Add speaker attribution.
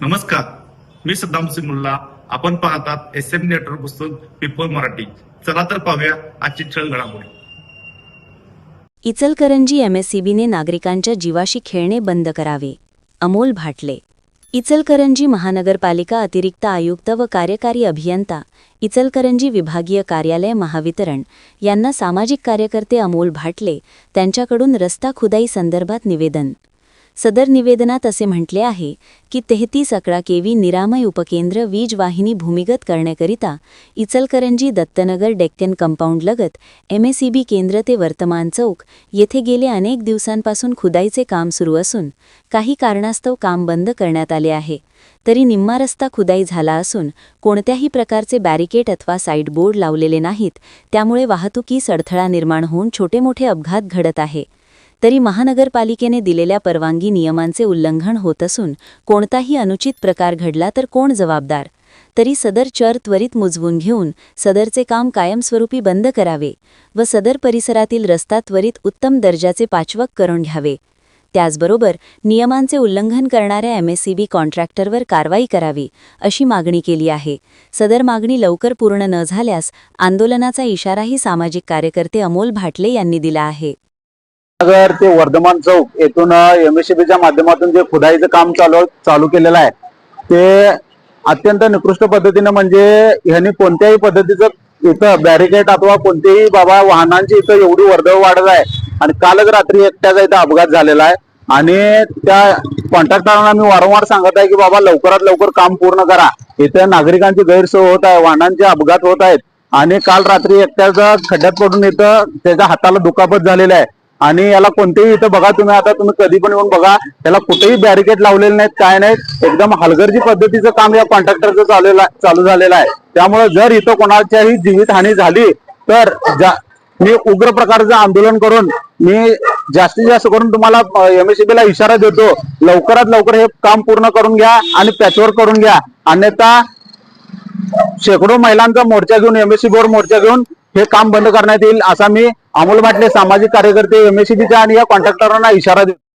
Speaker 1: नमस्कार. मी सद्दाम सिमुल्ला आपण पाहतात एस एम नेटवर्क पुस्तक पिपल मराठी. चला तर पाहूया आजची छळ घडामोडी.
Speaker 2: इचलकरंजी एमएससीबीने नागरिकांच्या जीवाशी खेळणे बंद करावे. अमोल भाटले. इचलकरंजी महानगरपालिका अतिरिक्त आयुक्त व कार्यकारी अभियंता इचलकरंजी विभागीय कार्यालय महावितरण यांना सामाजिक कार्यकर्ते अमोल भाटले त्यांच्याकडून रस्ता खुदाई संदर्भात निवेदन. सदर निवेदनात असे म्हटले आहे की तेहतीस अकरा केवी निरामय उपकेंद्र वीज वाहिनी भूमिगत करण्याकरिता इचलकरंजी दत्तनगर डेक्कन कंपाऊंडलगत एमएसईबी केंद्र ते वर्तमान चौक येथे गेले अनेक दिवसांपासून खुदाईचे काम सुरू असून काही कारणास्तव काम बंद करण्यात आले आहे. तरी निम्मा रस्ता खुदाई झाला असून कोणत्याही प्रकारचे बॅरिकेड अथवा साईडबोर्ड लावलेले नाहीत त्यामुळे वाहतुकीस अडथळा निर्माण होऊन छोटे मोठे अपघात घडत आहे. तरी महानगरपालिकेने दिलेल्या परवानगी नियमांचे उल्लंघन होत असून कोणताही अनुचित प्रकार घडला तर कोण जबाबदार? तरी सदर चर त्वरित मुजवून घेऊन सदरचे काम कायमस्वरूपी बंद करावे व सदर परिसरातील रस्ता त्वरित उत्तम दर्जाचे पाचवक करून घ्यावे. त्याचबरोबर नियमांचे उल्लंघन करणाऱ्या एमएससीबी कॉन्ट्रॅक्टरवर कारवाई करावी अशी मागणी केली आहे. सदर मागणी लवकर पूर्ण न झाल्यास आंदोलनाचा इशाराही सामाजिक कार्यकर्ते अमोल भाटले यांनी दिला आहे.
Speaker 3: नगर ते वर्धमान चौक येथून एमएससीबीच्या माध्यमातून जे खुदाईचं काम चालू चालू केलेलं आहे ते अत्यंत निकृष्ट पद्धतीने म्हणजे ह्यांनी कोणत्याही पद्धतीचं इथं बॅरिकेड अथवा कोणतेही बाबा वाहनांची इथं एवढी वर्दळ वाढत आहे आणि कालच रात्री एकट्याचा इथं अपघात झालेला आहे. आणि त्या कॉन्ट्रॅक्टरांना मी वारंवार सांगत आहे की बाबा लवकरात लवकर काम पूर्ण करा. इथं नागरिकांची गैरसोय होत आहे वाहनांचे अपघात होत आहेत आणि काल रात्री एकट्याचा खड्ड्यात पडून इथं त्याच्या हाताला दुखापत झालेला आहे. आणि याला कोणतेही इथं बघा तुम्ही आता तुम्ही कधी पण येऊन बघा याला कुठेही बॅरिकेड लावलेले नाहीत काय नाहीत. एकदम हलगर्जी पद्धतीचं काम या कॉन्ट्रॅक्टरचं चालू चालू झालेलं आहे. त्यामुळे जर इथं कोणाच्याही जीवितहानी झाली तर जा- मी उग्र प्रकारचं आंदोलन करून मी जास्तीत जास्त करून तुम्हाला एमएससीबी ला इशारा देतो लवकरात लवकर हे काम पूर्ण करून घ्या आणि पॅचवर करून घ्या. अन्यथा शेकडो महिलांचा मोर्चा घेऊन एमएससी बोर्ड मोर्चा घेऊन हे काम बंद करण्यात येईल असा मी अमोल भाटले सामाजिक कार्यकर्ते एमएससीबीच्या आणि या कॉन्ट्रॅक्टरांना इशारा देतो